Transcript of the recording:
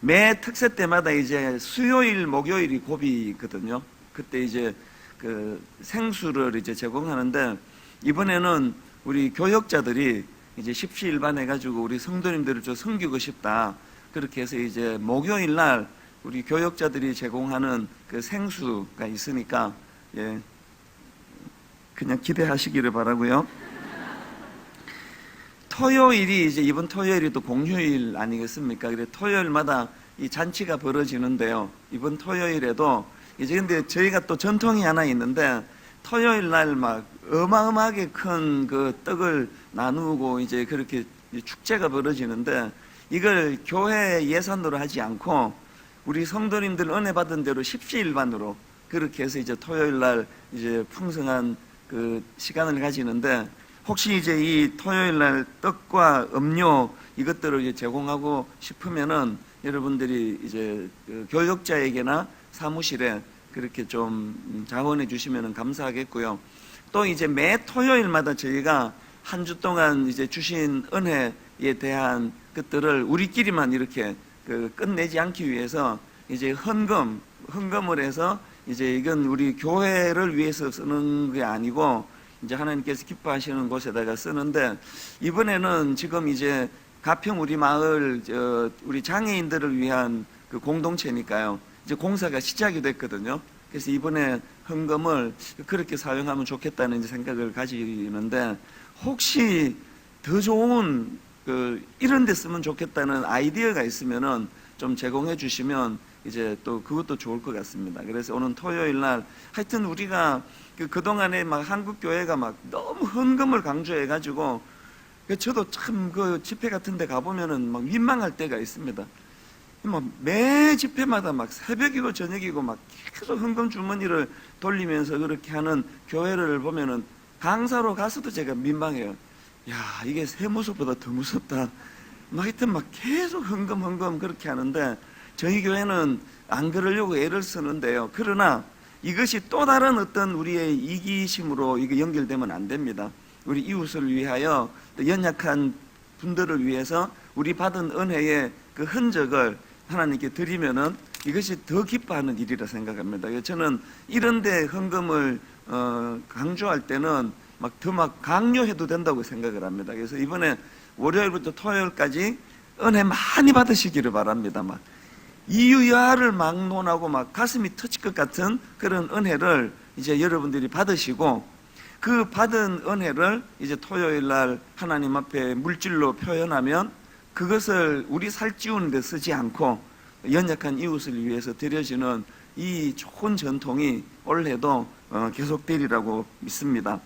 매 특세 때마다 이제 수요일, 목요일이 고비거든요. 그때 이제 그 생수를 이제 제공하는데 이번에는 우리 교역자들이 이제 십시일반 해가지고 우리 성도님들을 좀 섬기고 싶다. 그렇게 해서 이제 목요일 날 우리 교역자들이 제공하는 그 생수가 있으니까 예 그냥 기대하시기를 바라고요. 토요일이 이제 이번 토요일이 또 공휴일 아니겠습니까? 그래 토요일마다 이 잔치가 벌어지는데요. 이번 토요일에도 이제 근데 저희가 또 전통이 하나 있는데 토요일 날 막 어마어마하게 큰 그 떡을 나누고 이제 그렇게 축제가 벌어지는데 이걸 교회 예산으로 하지 않고 우리 성도님들 은혜 받은 대로 십시일반으로 그렇게 해서 이제 토요일 날 이제 풍성한 그 시간을 가지는데 혹시 이제 이 토요일 날 떡과 음료 이것들을 이제 제공하고 싶으면은 여러분들이 이제 그 교역자에게나 사무실에 그렇게 좀 자원해 주시면 감사하겠고요. 또 이제 매 토요일마다 저희가 한 주 동안 이제 주신 은혜에 대한 것들을 우리끼리만 이렇게 그 끝내지 않기 위해서 이제 헌금, 헌금을 해서 이제 이건 우리 교회를 위해서 쓰는 게 아니고 이제 하나님께서 기뻐하시는 곳에다가 쓰는데 이번에는 지금 이제 가평 우리 마을 저 우리 장애인들을 위한 그 공동체니까요. 이제 공사가 시작이 됐거든요. 그래서 이번에 헌금을 그렇게 사용하면 좋겠다는 생각을 가지는데 혹시 더 좋은 그 이런 데 쓰면 좋겠다는 아이디어가 있으면은 좀 제공해 주시면 이제 또 그것도 좋을 것 같습니다. 그래서 오늘 토요일 날 하여튼 우리가 그 그동안에 막 한국 교회가 막 너무 헌금을 강조해 가지고 저도 참 그 집회 같은 데 가 보면은 막 민망할 때가 있습니다. 뭐매 집회마다 막 새벽이고 저녁이고 막 계속 헌금 주머니를 돌리면서 그렇게 하는 교회를 보면은 강사로 가서도 제가 민망해요. 야 이게 새 모습보다 더 무섭다. 막 하여튼 막 계속 헌금 헌금 그렇게 하는데 저희 교회는 안 그러려고 애를 쓰는데요. 그러나 이것이 또 다른 어떤 우리의 이기심으로 이게 연결되면 안 됩니다. 우리 이웃을 위하여 또 연약한 분들을 위해서 우리 받은 은혜의 그 흔적을 하나님께 드리면은 이것이 더 기뻐하는 일이라 생각합니다. 그래서 저는 이런데 헌금을 어, 강조할 때는 막 더 막 강요해도 된다고 생각을 합니다. 그래서 이번에 월요일부터 토요일까지 은혜 많이 받으시기를 바랍니다. 막 이유야를 막론하고 막 가슴이 터질 것 같은 그런 은혜를 이제 여러분들이 받으시고 그 받은 은혜를 이제 토요일 날 하나님 앞에 물질로 표현하면 그것을 우리 살찌우는 데 쓰지 않고 연약한 이웃을 위해서 드려지는 이 좋은 전통이 올해도 어, 계속되리라고 믿습니다.